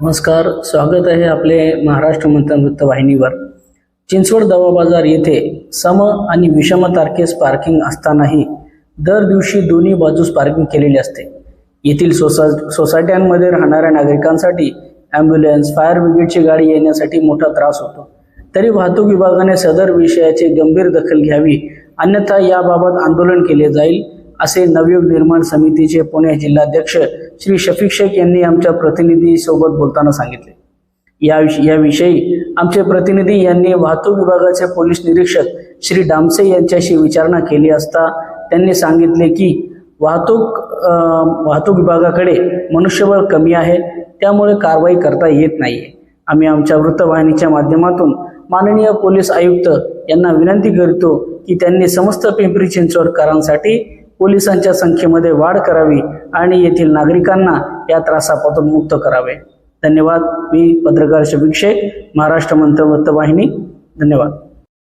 नमस्कार स्वागत आहे आपले महाराष्ट्र मंत्रवृत्त वाहिनीवर. चिंचवड दवा बाजार येथे सम आणि विषम तारखेस पार्किंग असतानाही दर दिवशी दोन्ही बाजूस पार्किंग केलेली असते. येथील सोसा सोसायट्यांमध्ये राहणाऱ्या नागरिकांसाठी ॲम्ब्युलन्स फायर ब्रिगेडची गाडी येण्यासाठी मोठा त्रास होतो. तरी वाहतूक विभागाने सदर विषयाची गंभीर दखल घ्यावी अन्यथा याबाबत आंदोलन केले जाईल असे नवयुग निर्माण समितीचे पुणे जिल्हाध्यक्ष श्री शफिक शेख यांनी आमच्या प्रतिनिधीसोबत बोलताना सांगितले. या याविषयी आमचे प्रतिनिधी यांनी वाहतूक विभागाचे पोलीस निरीक्षक श्री डामसे यांच्याशी विचारणा केली असता त्यांनी सांगितले की वाहतूक वाहतूक विभागाकडे मनुष्यबळ कमी आहे त्यामुळे कारवाई करता येत नाहीये. आम्ही आमच्या वृत्तवाहिनीच्या माध्यमातून माननीय पोलीस आयुक्त यांना विनंती करतो की त्यांनी समस्त पिंपरी चिंचवडकरांसाठी पोलिसांच्या संख्येमध्ये वाढ करावी आणि येथील नागरिकांना या त्रासापासून मुक्त करावे. धन्यवाद. मी पत्रकार शभिक्षेक महाराष्ट्र मंत्र वृत्तवाहिनी धन्यवाद.